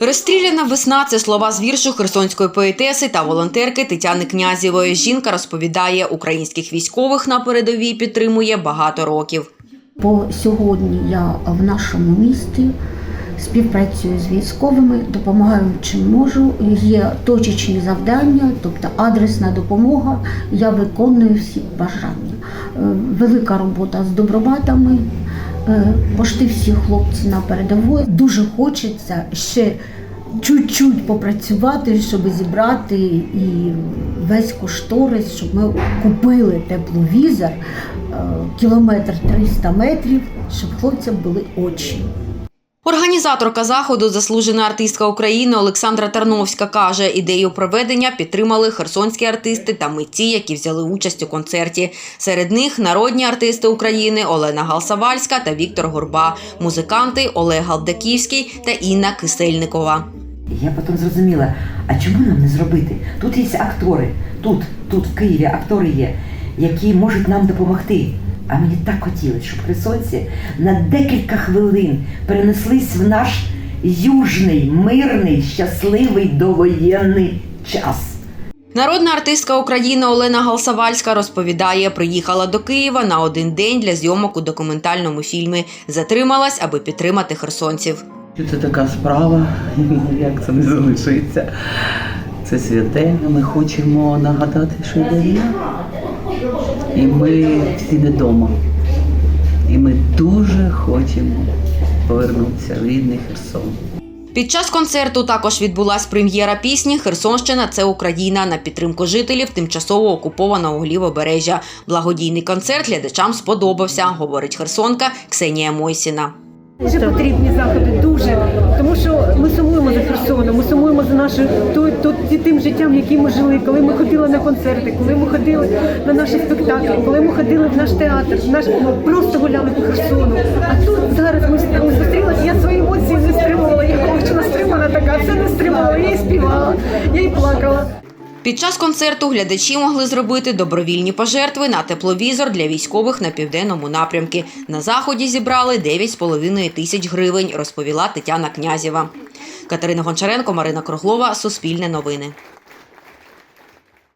Розстріляна весна це слова з віршу херсонської поетеси та волонтерки Тетяни Князєвої. Жінка розповідає, українських військових на передовій підтримує багато років. По сьогодні я в нашому місті співпрацюю з військовими, допомагаю чим можу. Є точечні завдання, тобто адресна допомога. Я виконую всі бажання. Е, Велика робота з добробатами. Е, Пошти всі хлопці на передовій. Дуже хочеться ще чуть-чуть попрацювати, щоб зібрати і весь кошторис, щоб ми купили тепловізор е, кілометр 300 метрів, щоб хлопцям були очі. Організаторка заходу, заслужена артистка України Олександра Тарновська, каже, ідею проведення підтримали херсонські артисти та митці, які взяли участь у концерті. Серед них народні артисти України Олена Галсавальська та Віктор Горба, музиканти Олег Галдаківський та Інна Кисельникова. Я потім зрозуміла, а чому нам не зробити? Тут є актори, тут, тут в Києві актори є, які можуть нам допомогти. А мені так хотілося, щоб херсонці на декілька хвилин перенеслись в наш южний, мирний, щасливий довоєнний час. Народна артистка України Олена Галсавальська розповідає, приїхала до Києва на один день для зйомок у документальному фільмі. Затрималась, аби підтримати херсонців. Це така справа, як це не залишиться. Це святе. Ми хочемо нагадати, що йде війна. І ми всі не вдома. І ми дуже хочемо повернутися в рідний Херсон. Під час концерту також відбулась прем'єра пісні Херсонщина це Україна на підтримку жителів тимчасово окупованого лівобережжя. Благодійний концерт глядачам сподобався, говорить херсонка Ксенія Мойсіна. Дуже потрібні заходи, дуже. Тому що ми сумуємо за Херсоном, ми сумуємо нашим то, то, тим життям, яким ми жили, коли ми ходили на концерти, коли ми ходили на наші спектаклі, коли ми ходили в наш театр, в наш просто гуляли по Херсону. А тут зараз ми зустрілися, я свої емоції не стримувала. Я кончена стримана така, це не стримувала. Я і співала, я і плакала. Під час концерту глядачі могли зробити добровільні пожертви на тепловізор для військових на південному напрямку. На заході зібрали 9,5 тисяч гривень, розповіла Тетяна Князєва. Катерина Гончаренко, Марина Круглова, Суспільне новини.